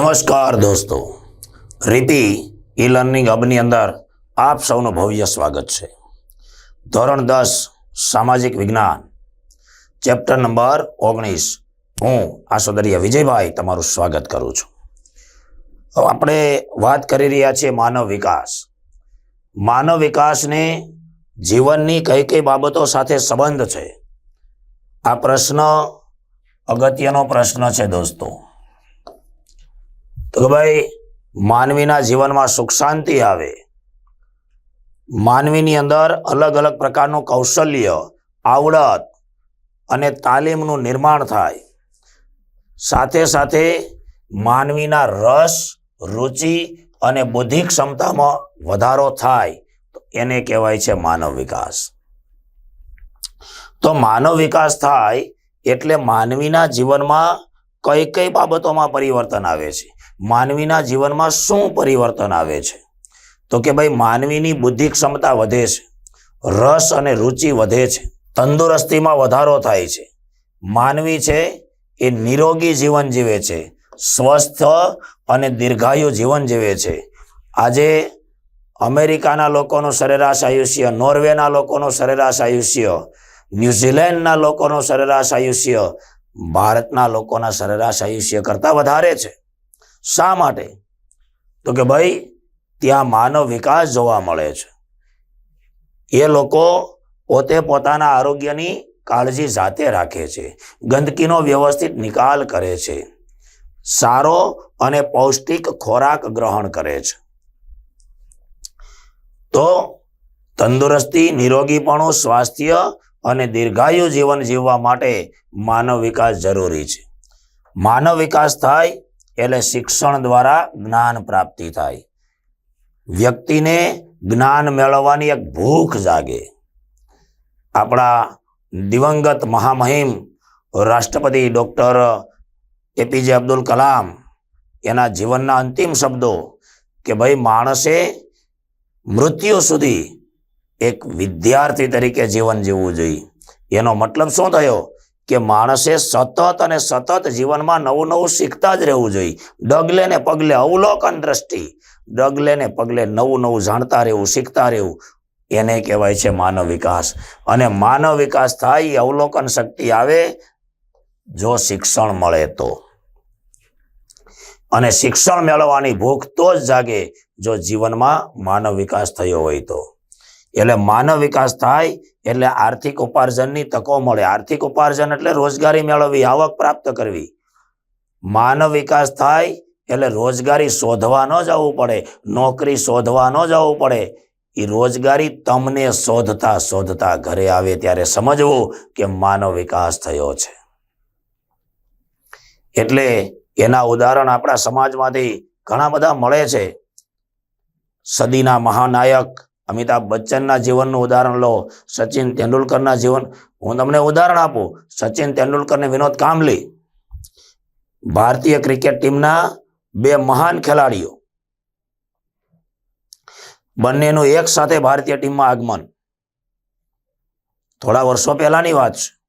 નમસ્કાર દોસ્તો. રીતિ ઈ લર્નિંગ હબની અંદર આપ સૌનું ભવ્ય સ્વાગત છે. ધોરણ દસ, સામાજિક વિજ્ઞાન. ચેપ્ટર નંબર ઓગણીસ. હું આસોદરિયા વિજયભાઈ તમારું સ્વાગત કરું છું. આપણે વાત કરી રહ્યા છીએ માનવ વિકાસ. માનવ વિકાસને જીવનની કઈ કઈ બાબતો સાથે સંબંધ છે? આ પ્રશ્ન અગત્યનો પ્રશ્ન છે દોસ્તો. તો કે ભાઈ, માનવીના જીવનમાં સુખ શાંતિ આવે. માનવીની અંદર અલગ અલગ પ્રકારનું કૌશલ્ય, આવડત અને તાલીમનું નિર્માણ થાય. સાથે સાથે માનવીના રસ, રુચિ અને બૌદ્ધિક ક્ષમતામાં વધારો થાય. એને કહેવાય છે માનવ વિકાસ. તો માનવ વિકાસ થાય એટલે માનવીના જીવનમાં કઈ કઈ બાબતોમાં પરિવર્તન આવે છે? માનવીના જીવનમાં શું પરિવર્તન આવે છે? તો કે ભાઈ, માનવીની બુદ્ધિ ક્ષમતા વધે છે, રસ અને રુચિ વધે છે, તંદુરસ્તીમાં વધારો થાય છે. માનવી છે એ નિરોગી જીવન જીવે છે, સ્વસ્થ અને દીર્ઘાયુ જીવન જીવે છે. આજે અમેરિકાના લોકોનું સરેરાશ આયુષ્ય, નોર્વેના લોકોનું સરેરાશ આયુષ્ય, ન્યુઝીલેન્ડના લોકોનું સરેરાશ આયુષ્ય, ભારતના લોકોના સરેરાશ આયુષ્ય કરતાં વધારે છે. શા માટે? તો કે ભાઈ, ત્યાં માનવ વિકાસ જોવા મળે છે. એ લોકો પોતે પોતાના આરોગ્યની કાળજી જાતે રાખે છે. ગંદકીનો વ્યવસ્થિત નિકાલ કરે છે. સારો અને પૌષ્ટિક ખોરાક ગ્રહણ કરે છે. તો તંદુરસ્તી, નિરોગીપણું, સ્વાસ્થ્ય અને દીર્ઘાયુ જીવન જીવવા માટે માનવ વિકાસ જરૂરી છે. માનવ વિકાસ થાય એટલે શિક્ષણ દ્વારા જ્ઞાન પ્રાપ્તિ થાય. વ્યક્તિને જ્ઞાન મેળવવાની એક ભૂખ જાગે. આપણા દિવંગત મહામહિમ રાષ્ટ્રપતિ ડૉક્ટર એપીજે અબ્દુલ કલામ, એના જીવનના અંતિમ શબ્દો કે ભાઈ માણસે મૃત્યુ સુધી એક વિદ્યાર્થી તરીકે જીવન જીવવું જોઈએ. એનો મતલબ શું થયો? કે માણસે સતત અને સતત જીવનમાં નવું નવું શીખતા જ રહેવું જોઈએ. ડગલે ને પગલે અવલોકન દ્રષ્ટિ, ડગલે ને પગલે નવું નવું જાણતા રહેવું, શીખતા રહેવું, એને કહેવાય છે માનવ વિકાસ. અને માનવ વિકાસ થાય અવલોકન શક્તિ આવે જો શિક્ષણ મળે તો. અને શિક્ષણ મેળવવાની ભૂખ તો જ જાગે જો જીવનમાં માનવ વિકાસ થયો હોય તો. એટલે માનવ વિકાસ થાય એટલે આર્થિક ઉપાર્જનની તકો મળે. આર્થિક ઉપાર્જન એટલે રોજગારી મેળવવી, આવક પ્રાપ્ત કરવી. માનવ વિકાસ થાય એટલે રોજગારી શોધવા ન જવું પડે. નોકરી શોધવા ન જવું પડે. એ રોજગારી તમને શોધતા શોધતા ઘરે આવે ત્યારે સમજવું કે માનવ વિકાસ થયો છે. એટલે એના ઉદાહરણ આપણા સમાજમાંથી ઘણા બધા મળે છે. સદીના મહાનાયક અમિતાભ બચ્ચનના જીવનનું ઉદાહરણ લો, સચિન તેંડુલકરના જીવન. હું તમને ઉદાહરણ આપું, સચિન તેંડુલકર ને વિનોદ કાંબલી ભારતીય ક્રિકેટ ટીમના બે મહાન ખેલાડીઓ. બંનેનું એક સાથે ભારતીય ટીમમાં આગમન. થોડા વર્ષો પહેલાની વાત છે.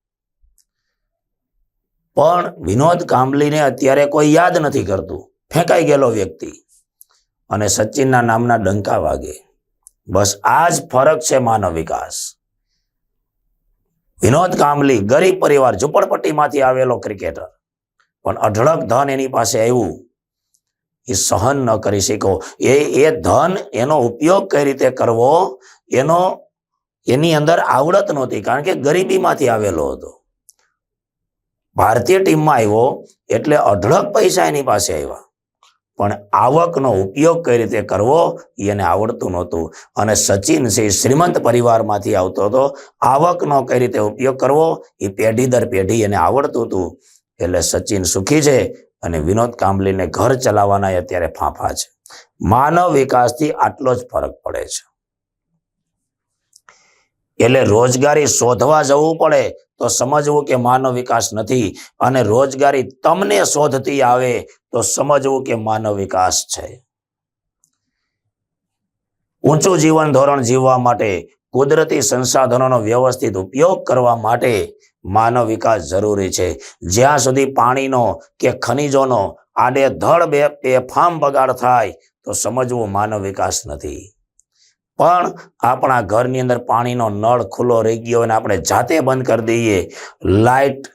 પણ વિનોદ કાંબલીને અત્યારે કોઈ યાદ નથી કરતું. ફેંકાઈ ગયેલો વ્યક્તિ. અને સચિનના નામના ડંકા વાગે. બસ આ જ ફરક છે માનવ વિકાસ. વિનોદ કાંબલી ગરીબ પરિવાર, ઝુંપડપટ્ટીમાંથી આવેલો ક્રિકેટર. પણ અઢળક ધન એની પાસે આવ્યું. એ સહન ન કરી શક્યો એ એ ધન એનો ઉપયોગ કઈ રીતે કરવો, એનો, એની અંદર આવડત નહોતી, કારણ કે ગરીબીમાંથી આવેલો હતો. ભારતીય ટીમમાં આવ્યો એટલે અઢળક પૈસા એની પાસે આવ્યા. પણ આવકનો ઉપયોગ કઈ રીતે કરવો એને આવડતું નહોતું. અને સચિન શ્રીમંત પરિવારમાંથી આવતો હતો. આવકનો કઈ રીતે ઉપયોગ કરવો એ પેઢી દર પેઢી એને આવડતું હતું. એટલે સચિન સુખી છે અને વિનોદ કાંબલીને ઘર ચલાવવાના અત્યારે ફાંફા છે. માનવ વિકાસથી આટલો જ ફરક પડે છે. એટલે રોજગારી શોધવા જવું પડે તો સમજવું કે માનવ વિકાસ નથી. અને રોજગારી તમને શોધતી આવે તો સમજવું કે માનવ વિકાસ છે. ઊંચું જીવન ધોરણ જીવવા માટે કુદરતી સંસાધનોનો વ્યવસ્થિત ઉપયોગ કરવા માટે માનવ વિકાસ જરૂરી છે. જ્યાં સુધી પાણીનો કે ખનિજોનો આડે ધડ બે બેફામ બગાડ થાય તો સમજવું માનવ વિકાસ નથી. પણ આપણા ઘરની અંદર પાણીનો નળ ખુલ્લો રહી ગયો અને આપણે જાતે બંધ કરી દઈએ. લાઇટ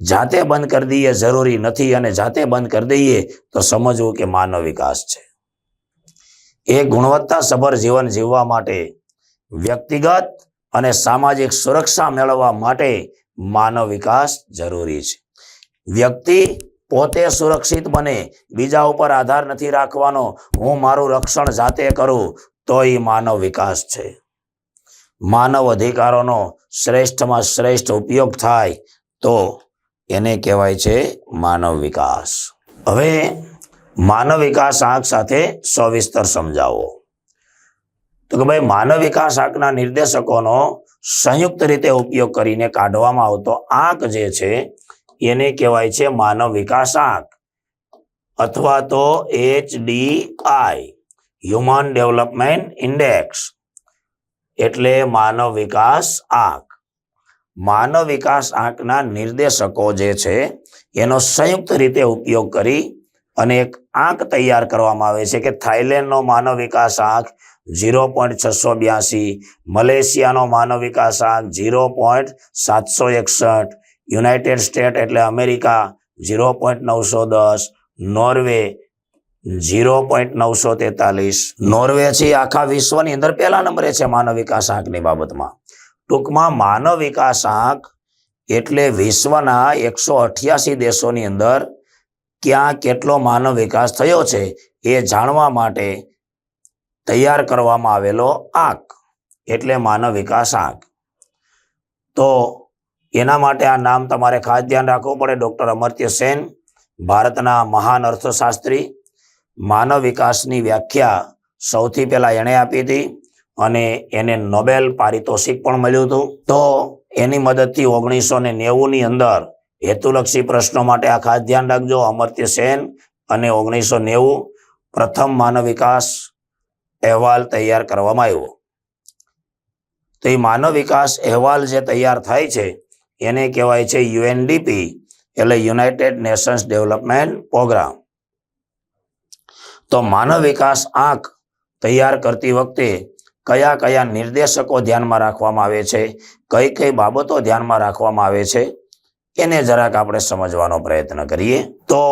જાતે બંધ કરી દઈએ, જરૂરી નથી અને જાતે બંધ કરી દઈએ તો સમજવું કે માનવ વિકાસ છે. એ ગુણવત્તાસભર જીવન જીવવા માટે, વ્યક્તિગત અને સામાજિક સુરક્ષા મેળવવા માટે માનવ વિકાસ જરૂરી છે. વ્યક્તિ પોતે સુરક્ષિત બને, બીજા ઉપર આધાર નથી રાખવાનો, હું મારું રક્ષણ જાતે કરું તો એ માનવ વિકાસ છે. માનવ અધિકારોનો શ્રેષ્ઠમાં શ્રેષ્ઠ ઉપયોગ થાય તો એને કહેવાય છે માનવ વિકાસ. હવે માનવ વિકાસ આંક સાથે સવિસ્તર સમજાવો. તો કે ભાઈ માનવ વિકાસ આંકના નિર્દેશકોનો સંયુક્ત રીતે ઉપયોગ કરીને કાઢવામાં આવતો આંક જે છે એને કહેવાય છે માનવ વિકાસ આંક. અથવા તો H D I human development index એટલે માનવ વિકાસ આંક. માનવ વિકાસ આંકના નિર્દેશકો જે છે, એનો સંયુક્ત રીતે ઉપયોગ કરી અને એક આંક તૈયાર કરવામાં આવે છે કે થાઈલેન્ડનો માનવ વિકાસ આંક ઝીરો પોઈન્ટ છસો બ્યાસી, મલેશિયાનો માનવ વિકાસ આંક ઝીરો પોઈન્ટ સાતસો એકસઠ, યુનાઇટેડ સ્ટેટ એટલે અમેરિકા ઝીરો પોઈન્ટ નવસો દસ, નોર્વે ઝીરો પોઈન્ટ નવસો તેતાલીસ. નોર્વે છે, આખા વિશ્વની અંદર પહેલા નંબરે છે માનવ વિકાસ આંકની બાબતમાં. ટૂંકમાં માનવ વિકાસ આંક એટલે વિશ્વના એકસો અઠ્યાસી દેશોની અંદર ક્યાં કેટલો માનવ વિકાસ થયો છે એ જાણવા માટે તૈયાર કરવામાં આવેલો આંક એટલે માનવ વિકાસ આંક. તો એના માટે આ નામ તમારે ખાસ ધ્યાન રાખવું પડે, ડૉક્ટર અમર્ત્ય સેન, ભારતના મહાન અર્થશાસ્ત્રી માનવ વિકાસની વ્યાખ્યા સૌથી પહેલા એણે આપી હતી અને એને નોબેલ પારિતોષિક પણ મળ્યું હતું. તો એની મદદથી ઓગણીસો ને નેવુંની અંદર હેતુલક્ષી પ્રશ્નો માટે આ ખાસ ધ્યાન રાખજો. અમર્ત્ય સેન અને ઓગણીસો નેવું પ્રથમ માનવ વિકાસ અહેવાલ તૈયાર કરવામાં આવ્યો. તો એ માનવ વિકાસ અહેવાલ જે તૈયાર થાય છે, એને કહેવાય છે યુએનડીપી, એટલે યુનાઇટેડ નેશન્સ ડેવલપમેન્ટ પ્રોગ્રામ. તો માનવ વિકાસ આંક તૈયાર કરતી વખતે કયા કયા નિર્દેશકો ધ્યાનમાં રાખવામાં આવે છે? કઈ કઈ બાબતો ધ્યાનમાં રાખવામાં આવે છે? એને જરાક આપણે સમજવાનો પ્રયત્ન કરીએ. તો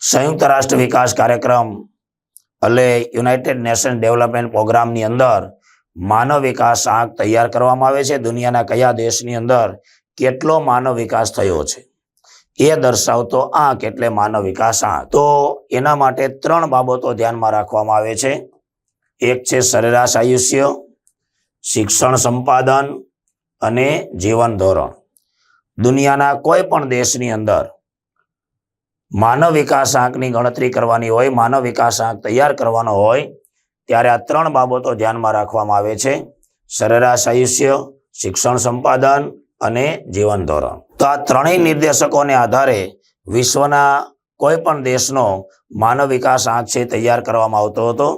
સંયુક્ત રાષ્ટ્ર વિકાસ કાર્યક્રમ એટલે યુનાઇટેડ નેશન ડેવલપમેન્ટ પ્રોગ્રામની અંદર માનવ વિકાસ આંક તૈયાર કરવામાં આવે છે. દુનિયાના કયા દેશની અંદર કેટલો માનવ વિકાસ થયો છે? એ દર્શાવતો આંક એટલે માનવ વિકાસ આંક તો એના માટે ત્રણ બાબતો ધ્યાનમાં રાખવામાં આવે છે. એક છે સરેરાશ આયુષ્ય, શિક્ષણ સંપાદન અને જીવન ધોરણ. દુનિયાના કોઈ પણ દેશની અંદર માનવ વિકાસ આંકની ગણતરી કરવાની હોય, માનવ વિકાસ આંક તૈયાર કરવાનો હોય, ત્યારે આ ત્રણ બાબતો ધ્યાનમાં રાખવામાં આવે છે. સરેરાશ આયુષ્ય, શિક્ષણ સંપાદન અને જીવન ધોરણ. તો આ ત્રણેય નિર્દેશકોને આધારે વિશ્વના કોઈ પણ દેશનો માનવ વિકાસ આંક છે તૈયાર કરવામાં આવતો હતો.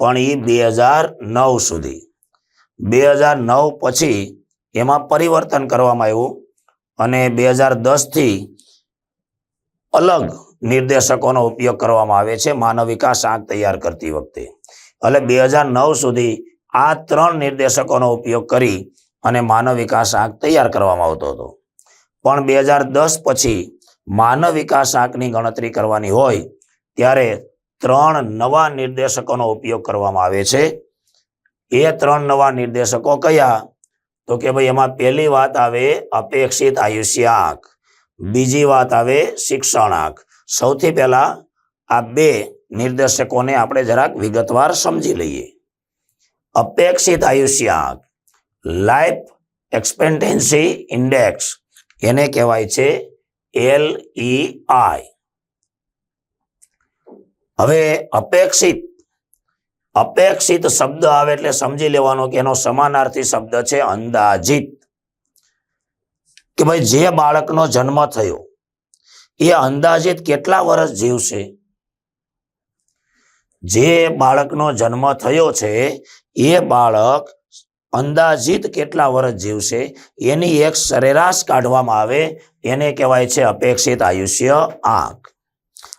પણ એ બે હજાર નવ સુધી. બે હજાર નવ પછી એમાં પરિવર્તન કરવામાં આવ્યું અને બે હજાર દસથી અલગ નિર્દેશકોનો ઉપયોગ કરવામાં આવે છે. માનવ વિકાસ આંક તૈયાર કરતી વખતે. એટલે બે હજાર નવ સુધી આ ત્રણ નિર્દેશકોનો ઉપયોગ કરી અને માનવ વિકાસ આંક તૈયાર કરવામાં આવતો હતો. પણ બે હજાર દસ પછી માનવ વિકાસ આંકની ગણતરી કરવાની હોય, ત્યારે ત્રણ નવા નિર્દેશકોનો ઉપયોગ કરવામાં આવે છે. એ ત્રણ નવા નિર્દેશકો કયા? તો કે ભાઈ એમાં પહેલી વાત આવે અપેક્ષિત આયુષ્ય આંક, બીજી વાત આવે શિક્ષણ આંક. સૌથી પહેલા આ બે નિર્દેશકોને આપણે જરાક વિગતવાર સમજી લઈએ. અપેક્ષિત આયુષ્ય આંક લાઈફ એક્સપેન્ટેન્સી ઇન્ડેક્સ એને કહેવાય છે એલ ઈ આઈ હવે અપેક્ષિત અપેક્ષિત શબ્દ આવે એટલે સમજી લેવાનો કે એનો સમાનાર્થી શબ્દ છે અંદાજિત. કે ભાઈ જે બાળકનો જન્મ થયો, એ અંદાજિત કેટલા વર્ષ જીવશે? જે બાળકનો જન્મ થયો છે, એ બાળક અંદાજિત કેટલા વર્ષ જીવશે, એની એક સરેરાશ કાઢવામાં આવે, એને કહેવાય છે અપેક્ષિત આયુષ્ય આંક.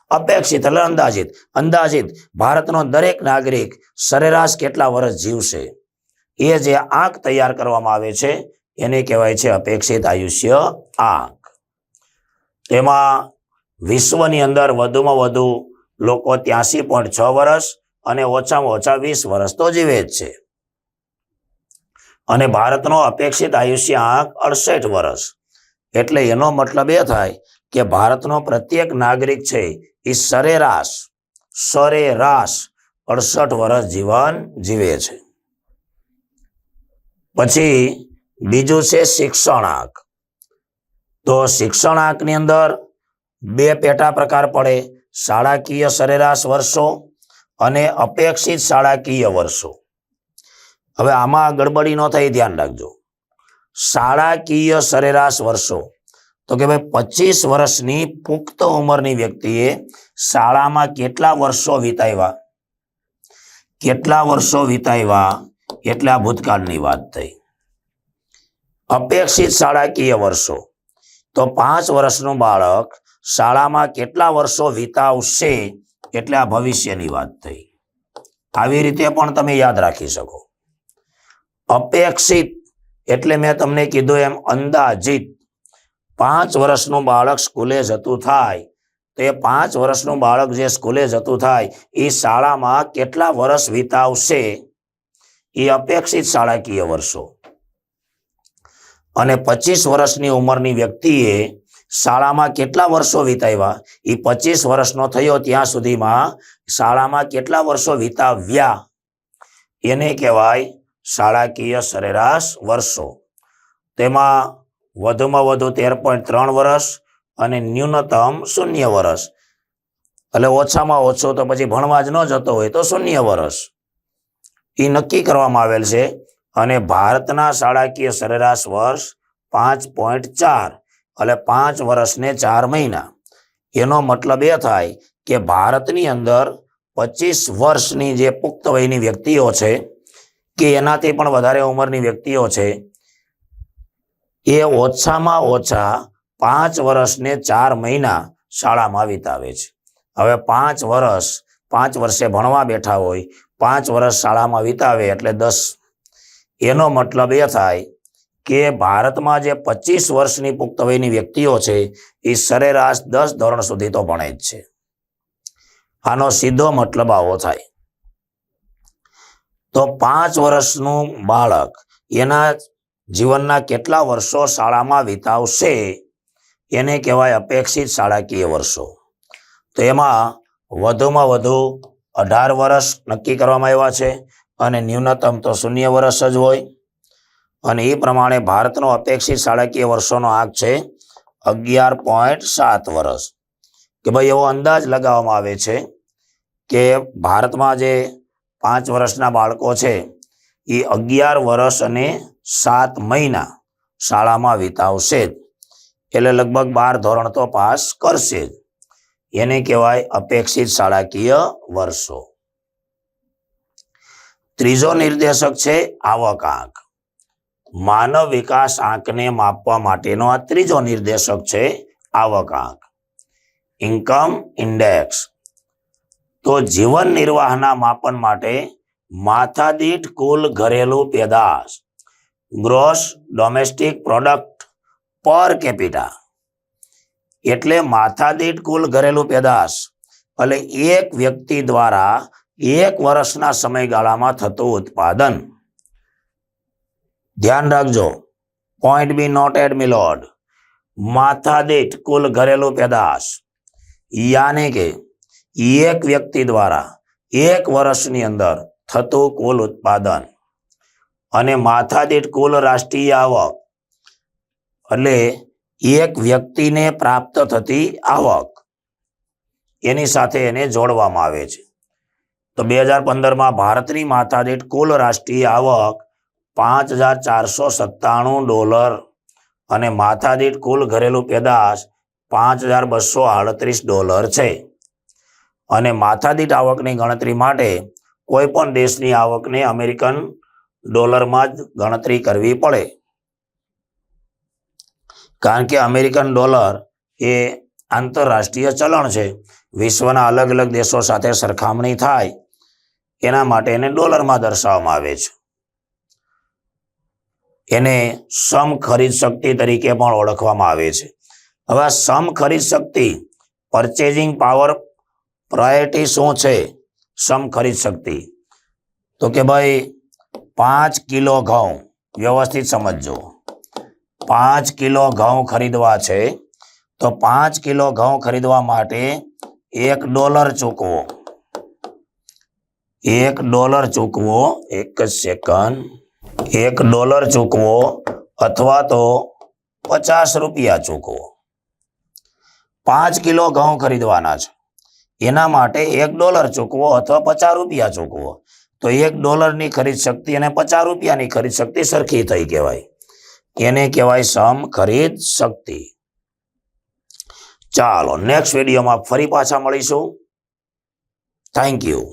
અપેક્ષિત એટલે અંદાજિત. અંદાજિત, ભારતનો દરેક નાગરિક સરેરાશ કેટલા વર્ષ જીવશે? એ જે આંક તૈયાર કરવામાં આવે છે, એને કહેવાય છે અપેક્ષિત આયુષ્ય આંક. તેમાં વિશ્વની અંદર વધુમાં વધુ લોકો ત્યાંસી પોઈન્ટ છ વર્ષ અને ઓછામાં ઓછા વીસ વર્ષ તો જીવે જ છે. અને ભારતનો અપેક્ષિત આયુષ્ય આંક અડસઠ વર્ષ. એટલે એનો મતલબ એ થાય કે ભારતનો પ્રત્યેક નાગરિક છે એ સરેરાશ સરેરાશ અડસઠ વર્ષ જીવન જીવે છે. પછી બીજું છે શિક્ષણાંક. તો શિક્ષણાંકની અંદર બે પેટા પ્રકાર પડે, શાળાકીય સરેરાશ વર્ષો અને અપેક્ષિત શાળાકીય વર્ષો. હવે આમાં ગડબડી ન થઈ ધ્યાન રાખજો. શાળાકીય સરેરાશ વર્ષો. તો કે ભાઈ પચીસ વર્ષની પુખ્ત ઉંમરની વ્યક્તિએ શાળામાં કેટલા વર્ષો વિતાવ્યા? કેટલા વર્ષો વિતાવ્યા? એટલે આ ભૂતકાળની વાત થઈ. અપેક્ષિત શાળાકીય વર્ષો. તો પાંચ વર્ષનું બાળક શાળામાં કેટલા વર્ષો વિતાવશે? એટલે આ ભવિષ્યની વાત થઈ. આવી રીતે પણ તમે યાદ રાખી શકો. અપેક્ષિત એટલે મેં તમને કીધું એમ અંદાજિત. પાંચ વર્ષનું બાળક સ્કૂલે જતું થાય. તો એ પાંચ વર્ષનું બાળક જે સ્કૂલે જતું થાય એ શાળામાં કેટલા વર્ષ વિતાવશે? એ અપેક્ષિત શાળાકીય વર્ષો. અને પચીસ વર્ષની ઉંમરની વ્યક્તિએ શાળામાં કેટલા વર્ષો વિતાવ્યા? એ પચીસ વર્ષનો થયો ત્યાં સુધીમાં શાળામાં કેટલા વર્ષો વિતાવ્યા? એને કહેવાય શાળાકીય સરેરાશ વર્ષો. તેમાં વધુમાં વધુ તેર પોઈન્ટ ત્રણ વર્ષ અને ન્યૂનતમ શૂન્ય વર્ષ. એટલે ઓછામાં ઓછો તો પછી ભણવા જ ન જતો હોય તો શૂન્ય વર્ષ. એ નક્કી કરવામાં આવેલ છે અને ભારતના શાળાકીય સરેરાશ વર્ષ પાંચ પોઈન્ટ ચાર, એટલે પાંચ વર્ષને ચાર મહિના. એનો મતલબ એ થાય કે ભારતની અંદર પચીસ વર્ષની જે પુખ્ત વયની વ્યક્તિઓ છે કે એનાથી પણ વધારે ઉંમરની વ્યક્તિઓ છે, એ ઓછામાં ઓછા પાંચ વર્ષને ચાર મહિના શાળામાં વિતાવે છે. હવે પાંચ વર્ષ, પાંચ વર્ષે ભણવા બેઠા હોય, પાંચ વર્ષ શાળામાં વિતાવે એટલે દસ. એનો મતલબ એ થાય કે ભારતમાં જે પચીસ વર્ષની પુખ્ત વયની વ્યક્તિઓ છે, એ સરેરાશ દસ ધોરણ સુધી તો ભણે જ છે. આનો સીધો મતલબ આવો થાય. તો પાંચ વર્ષનું બાળક એના જીવનના કેટલા વર્ષો શાળામાં વિતાવશે એને કહેવાય અપેક્ષિત શાળાકીય વર્ષો. તો એમાં વધુમાં વધુ અઢાર વર્ષ નક્કી કરવામાં આવ્યા છે અને ન્યૂનતમ તો શૂન્ય વર્ષ જ હોય. અને એ પ્રમાણે ભારતનો અપેક્ષિત શાળાકીય વર્ષોનો આંક છે અગિયાર પોઈન્ટ સાત વર્ષ. કે ભાઈ એવો અંદાજ લગાવવામાં આવે છે કે ભારતમાં જે પાંચ વર્ષના બાળકો છે. એ અગિયાર વર્ષ અને સાત મહિના શાળામાં વિતાવશે જ. એટલે લગભગ બાર ધોરણ તો પાસ કરશે જ. એને કહેવાય અપેક્ષિત શાળાકીય વર્ષો. ત્રીજો નિર્દેશક છે આવક આંક. માનવ વિકાસ આંકને માપવા માટેનો આ ત્રીજો નિર્દેશક છે આવક આંક. Income index. તો જીવન નિર્વાહના માપન માટે માથાદીઠ કુલ ઘરેલું પેદાશ, gross domestic product per capita. એટલે માથાદીઠ કુલ ઘરેલું પેદાશ એટલે એક વ્યક્તિ દ્વારા એક વર્ષના સમયગાળામાં થતું ઉત્પાદન. ધ્યાન રાખજો પોઈન્ટ બી નોટ એડ મિલોડ માથાદીઠ કુલ ઘરેલું પેદાશ, યાને કે એક વ્યક્તિ દ્વારા એક વર્ષની અંદર થતું કુલ ઉત્પાદન અને માથાદીઠ કુલ રાષ્ટ્રીય આવક એટલે એક વ્યક્તિને પ્રાપ્ત થતી આવક એની સાથે એને જોડવામાં આવે છે. તો બે હજાર પંદરમાં ભારતની માથાદીઠ કુલ રાષ્ટ્રીય આવક પાંચ હજાર ચારસો સત્તાણું ડોલર અને માથાદીઠ કુલ ઘરેલું પેદાશ પાંચ હજાર બસો આડત્રીસ ડોલર છે. અને માથાદીઠ આવકની ગણતરી માટે કોઈ પણ દેશની આવકને અમેરિકન ડોલરમાં જ ગણતરી કરવી પડે. કારણ કે અમેરિકન ડોલર એ આંતરરાષ્ટ્રીય ચલણ છે. વિશ્વના અલગ અલગ દેશો સાથે સરખામણી થાય. એના માટે એને ડોલરમાં દર્શાવવામાં આવે છે. એને સમ ખરીદ શક્તિ તરીકે પણ ઓળખવામાં આવે છે. હવે સમ ખરીદ શક્તિ પરચેઝિંગ પાવર પ્રાયોરિટી શું છે? સમ ખરીદ શક્તિ. તો કે ભાઈ, પાંચ કિલો ઘઉં, વ્યવસ્થિત સમજજો. પાંચ કિલો ઘઉં ખરીદવા છે, તો પાંચ કિલો ઘઉં ખરીદવા માટે એક ડોલર ચૂકવો. એક ડોલર ચૂકવો એક જ સેકન્ડ. એક ડોલર ચૂકવો અથવા તો પચાસ રૂપિયા ચૂકવો. પાંચ કિલો ઘઉં ખરીદવાના છે. એના માટે એક ડોલર ચૂકવો અથવા પચાસ રૂપિયા ચૂકવો. તો એક ડોલરની ખરીદ શક્તિ અને પચાસ રૂપિયાની ખરીદ શક્તિ સરખી થઈ કહેવાય. એને કહેવાય સમ ખરીદ શક્તિ. ચાલો નેક્સ્ટ વિડીયોમાં ફરી પાછા મળીશું. Thank you